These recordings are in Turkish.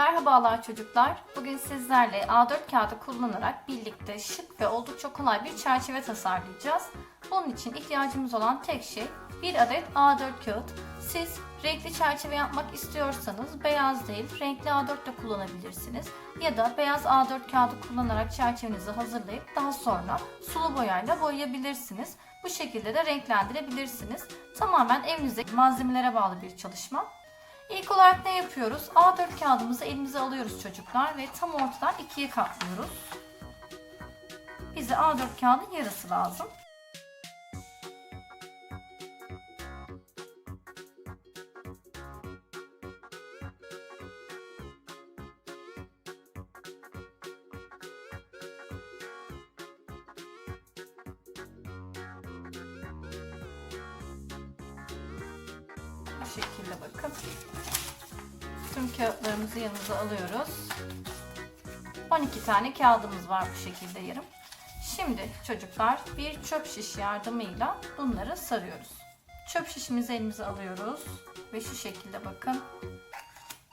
Merhabalar çocuklar. Bugün sizlerle A4 kağıdı kullanarak birlikte şık ve oldukça kolay bir çerçeve tasarlayacağız. Bunun için ihtiyacımız olan tek şey bir adet A4 kağıt. Siz renkli çerçeve yapmak istiyorsanız beyaz değil renkli A4 de kullanabilirsiniz. Ya da beyaz A4 kağıdı kullanarak çerçevenizi hazırlayıp daha sonra sulu boyayla boyayabilirsiniz. Bu şekilde de renklendirebilirsiniz. Tamamen evinizdeki malzemelere bağlı bir çalışma. İlk olarak ne yapıyoruz? A4 kağıdımızı elimize alıyoruz çocuklar ve tam ortadan ikiye katlıyoruz. Bize A4 kağıdın yarısı lazım. Şekilde bakın. Tüm kağıtlarımızı yanımıza alıyoruz. 12 tane kağıdımız var bu şekilde yarım. Şimdi çocuklar bir çöp şiş yardımıyla bunları sarıyoruz. Çöp şişimizi elimize alıyoruz ve şu şekilde bakın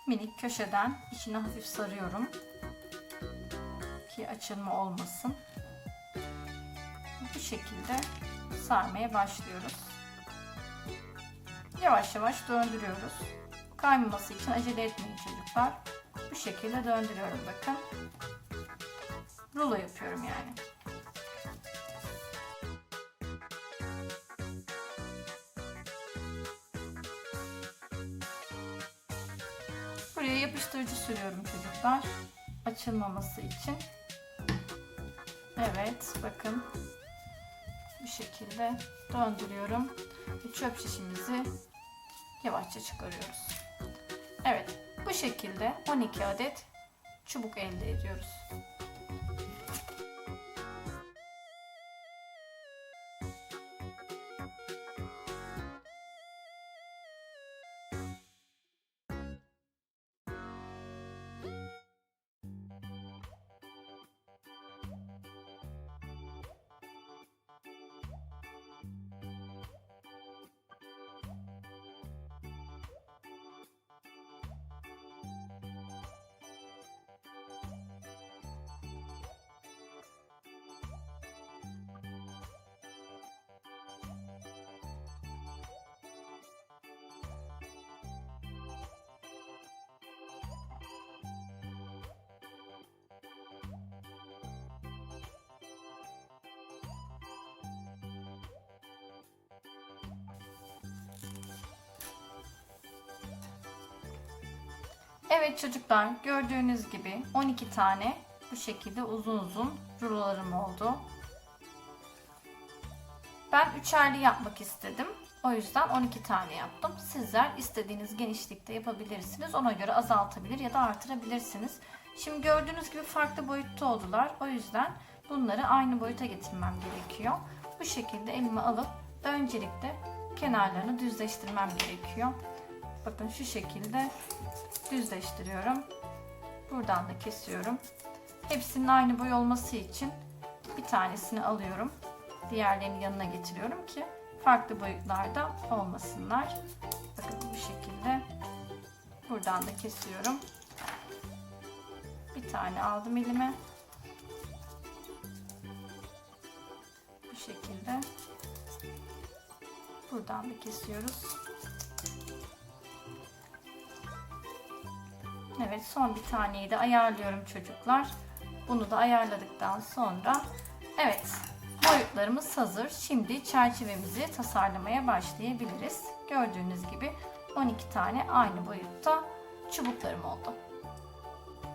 minik köşeden içine hafif sarıyorum ki açılma olmasın. Bu şekilde sarmaya başlıyoruz. Yavaş yavaş döndürüyoruz. Kaymaması için acele etmeyin çocuklar. Bu şekilde döndürüyorum bakın. Rulo yapıyorum yani. Buraya yapıştırıcı sürüyorum çocuklar. Açılmaması için. Evet bakın. Bu şekilde döndürüyorum. Ve çöp şişimizi yavaşça çıkarıyoruz. Evet, bu şekilde 12 adet çubuk elde ediyoruz. Evet çocuklar gördüğünüz gibi 12 tane bu şekilde uzun uzun rulolarım oldu. Ben üçerli yapmak istedim. O yüzden 12 tane yaptım. Sizler istediğiniz genişlikte yapabilirsiniz. Ona göre azaltabilir ya da artırabilirsiniz. Şimdi gördüğünüz gibi farklı boyutta oldular. O yüzden bunları aynı boyuta getirmem gerekiyor. Bu şekilde elime alıp öncelikle kenarlarını düzleştirmem gerekiyor. Bakın şu şekilde düzleştiriyorum. Buradan da kesiyorum. Hepsinin aynı boy olması için bir tanesini alıyorum. Diğerlerini yanına getiriyorum ki farklı boyutlarda olmasınlar. Bakın bu şekilde. Buradan da kesiyorum. Bir tane aldım elime. Bu şekilde. Buradan da kesiyoruz. Evet son bir taneyi de ayarlıyorum çocuklar. Bunu da ayarladıktan sonra evet boyutlarımız hazır. Şimdi çerçevemizi tasarlamaya başlayabiliriz. Gördüğünüz gibi 12 tane aynı boyutta çubuklarım oldu.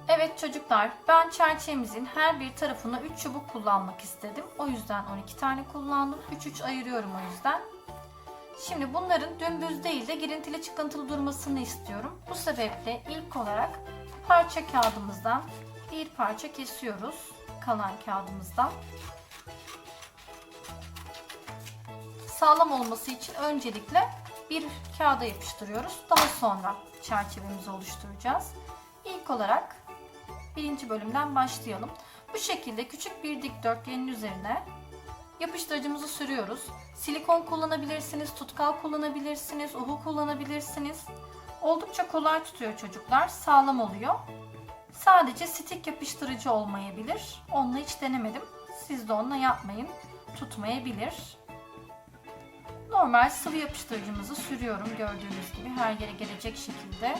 Evet çocuklar ben çerçevemizin her bir tarafına 3 çubuk kullanmak istedim. O yüzden 12 tane kullandım. 3-3 ayırıyorum o yüzden. Şimdi bunların dümdüz değil de girintili çıkıntılı durmasını istiyorum. Bu sebeple ilk olarak parça kağıdımızdan bir parça kesiyoruz. Kalan kağıdımızdan. Sağlam olması için öncelikle bir kağıda yapıştırıyoruz. Daha sonra çerçevemizi oluşturacağız. İlk olarak birinci bölümden başlayalım. Bu şekilde küçük bir dikdörtgenin üzerine yapıştırıcımızı sürüyoruz. Silikon kullanabilirsiniz, tutkal kullanabilirsiniz, uhu kullanabilirsiniz. Oldukça kolay tutuyor çocuklar, sağlam oluyor. Sadece stik yapıştırıcı olmayabilir. Onunla hiç denemedim. Siz de onunla yapmayın. Tutmayabilir. Normal sıvı yapıştırıcımızı sürüyorum gördüğünüz gibi her yere gelecek şekilde.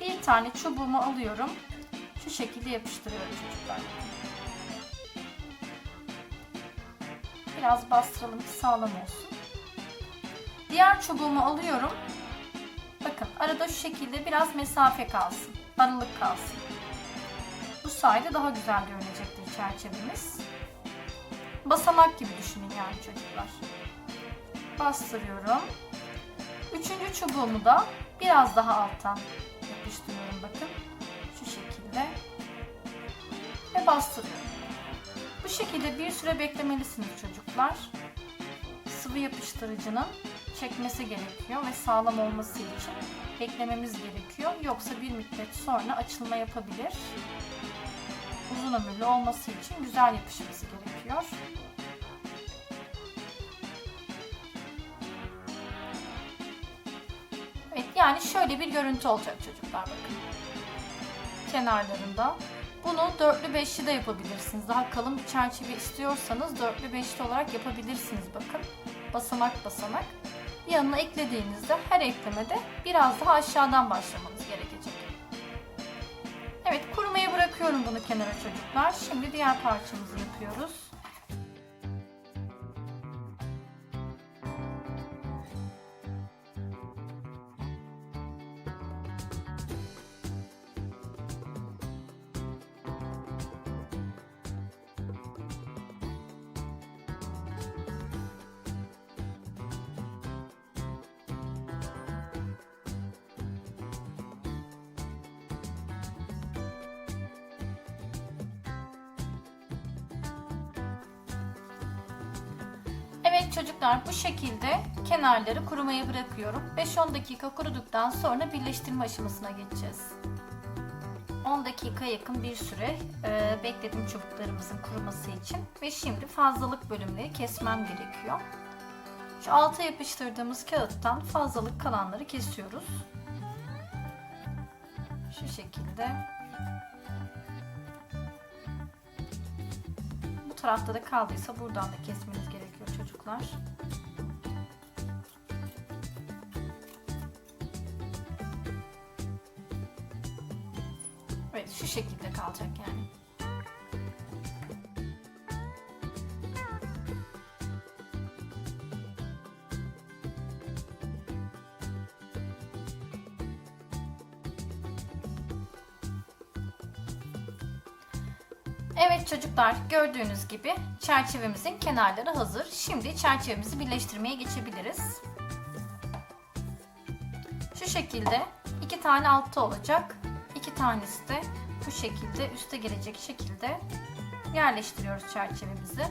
Bir tane çubuğumu alıyorum. Şu şekilde yapıştırıyorum çocuklar. Biraz bastıralım ki sağlam olsun. Diğer çubuğumu alıyorum. Bakın arada şu şekilde biraz mesafe kalsın. Aralık kalsın. Bu sayede daha güzel görünecektir çerçevemiz. Basamak gibi düşünün yani çocuklar. Bastırıyorum. Üçüncü çubuğumu da biraz daha alttan yapıştırıyorum bakın. Şu şekilde. Ve bastırıyorum. Şekilde bir süre beklemelisiniz çocuklar. Sıvı yapıştırıcının çekmesi gerekiyor ve sağlam olması için beklememiz gerekiyor. Yoksa bir müddet sonra açılma yapabilir. Uzun ömürlü olması için güzel yapışması gerekiyor. Evet yani şöyle bir görüntü olacak çocuklar bakın. Kenarlarında. Bunu dörtlü beşli de yapabilirsiniz. Daha kalın bir çerçeve istiyorsanız dörtlü beşli olarak yapabilirsiniz bakın. Basamak basamak. Yanına eklediğinizde her eklemede biraz daha aşağıdan başlamanız gerekecek. Evet kurumaya bırakıyorum bunu kenara çocuklar. Şimdi diğer parçamızı yapıyoruz. Çocuklar bu şekilde kenarları kurumaya bırakıyorum. 5-10 dakika kuruduktan sonra birleştirme aşamasına geçeceğiz. 10 dakika yakın bir süre e, bekledim çubuklarımızın kuruması için. Ve şimdi fazlalık bölümleri kesmem gerekiyor. Şu alta yapıştırdığımız kağıttan fazlalık kalanları kesiyoruz. Şu şekilde. Bu tarafta da kaldıysa buradan da kesmeniz gerekiyor çocuklar. Evet şu şekilde kalacak yani. Evet çocuklar gördüğünüz gibi çerçevemizin kenarları hazır. Şimdi çerçevemizi birleştirmeye geçebiliriz. Şu şekilde iki tane altta olacak. iki tanesi de bu şekilde üste gelecek şekilde yerleştiriyoruz çerçevemizi.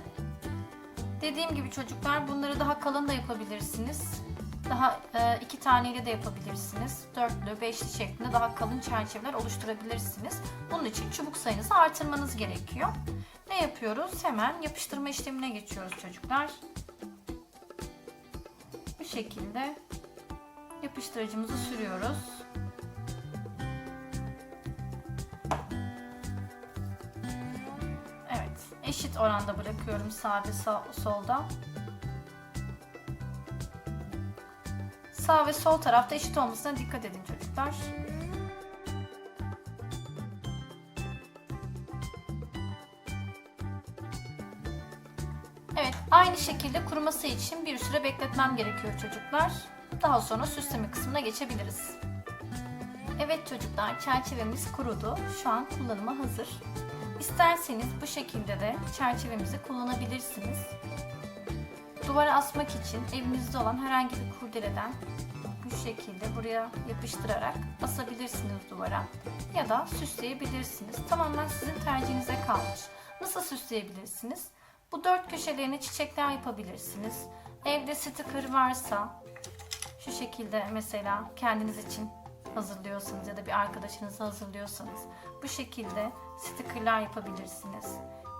Dediğim gibi çocuklar bunları daha kalın da yapabilirsiniz. Daha e, iki taneyle de yapabilirsiniz. Dörtlü, beşli şeklinde daha kalın çerçeveler oluşturabilirsiniz. Bunun için çubuk sayınızı artırmanız gerekiyor. Ne yapıyoruz? Hemen yapıştırma işlemine geçiyoruz çocuklar. Bu şekilde yapıştırıcımızı sürüyoruz. Evet, eşit oranda bırakıyorum sağ ve solda. Sağ ve sol tarafta eşit olmasına dikkat edin çocuklar. Evet, aynı şekilde kuruması için bir süre bekletmem gerekiyor çocuklar. Daha sonra süsleme kısmına geçebiliriz. Evet çocuklar, çerçevemiz kurudu. Şu an kullanıma hazır. İsterseniz bu şekilde de çerçevemizi kullanabilirsiniz. Duvara asmak için evinizde olan herhangi bir kurdeleden bu şekilde buraya yapıştırarak asabilirsiniz duvara ya da süsleyebilirsiniz. Tamamen sizin tercihinize kalmış. Nasıl süsleyebilirsiniz? Bu dört köşelerine çiçekler yapabilirsiniz. Evde sticker varsa şu şekilde mesela kendiniz için hazırlıyorsanız ya da bir arkadaşınıza hazırlıyorsanız bu şekilde stickerlar yapabilirsiniz.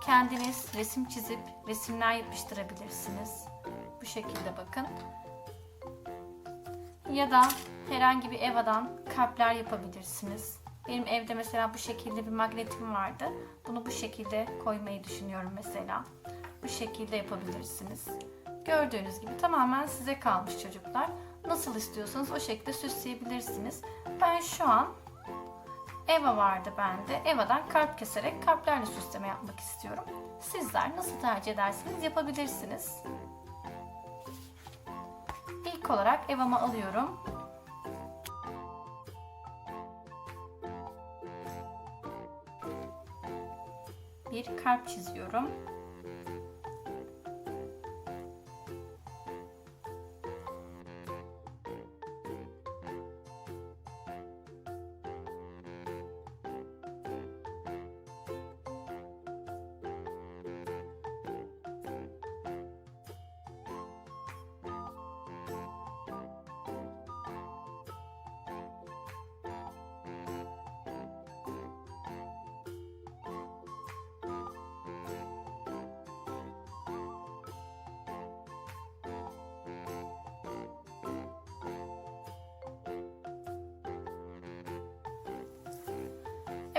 Kendiniz resim çizip resimler yapıştırabilirsiniz. Bu şekilde bakın. Ya da herhangi bir evadan kalpler yapabilirsiniz. Benim evde mesela bu şekilde bir magnetim vardı. Bunu bu şekilde koymayı düşünüyorum mesela. Bu şekilde yapabilirsiniz. Gördüğünüz gibi tamamen size kalmış çocuklar. Nasıl istiyorsanız o şekilde süsleyebilirsiniz. Ben şu an Eva vardı bende. Eva'dan kalp keserek kalplerle süsleme yapmak istiyorum. Sizler nasıl tercih ederseniz yapabilirsiniz. İlk olarak Eva'mı alıyorum. Bir kalp çiziyorum.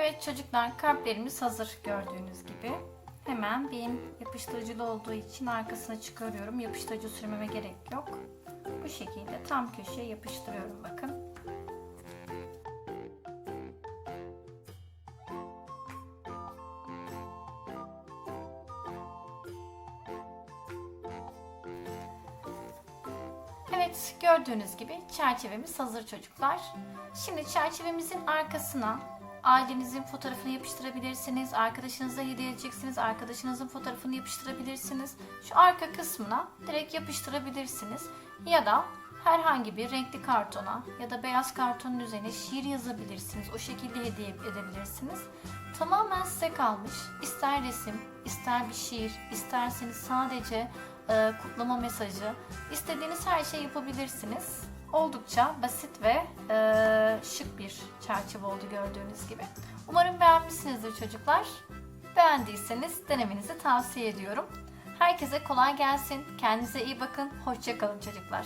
Evet çocuklar kalplerimiz hazır gördüğünüz gibi. Hemen benim yapıştırıcılı olduğu için arkasına çıkarıyorum. Yapıştırıcı sürmeme gerek yok. Bu şekilde tam köşeye yapıştırıyorum bakın. Evet gördüğünüz gibi çerçevemiz hazır çocuklar. Şimdi çerçevemizin arkasına ailenizin fotoğrafını yapıştırabilirsiniz. Arkadaşınıza hediye edeceksiniz. Arkadaşınızın fotoğrafını yapıştırabilirsiniz. Şu arka kısmına direkt yapıştırabilirsiniz. Ya da herhangi bir renkli kartona ya da beyaz kartonun üzerine şiir yazabilirsiniz. O şekilde hediye edebilirsiniz. Tamamen size kalmış. İster resim, ister bir şiir, isterseniz sadece e, kutlama mesajı, istediğiniz her şeyi yapabilirsiniz. Oldukça basit ve e, şık bir çerçeve oldu gördüğünüz gibi. Umarım beğenmişsinizdir çocuklar. Beğendiyseniz denemenizi tavsiye ediyorum. Herkese kolay gelsin. Kendinize iyi bakın. Hoşçakalın çocuklar.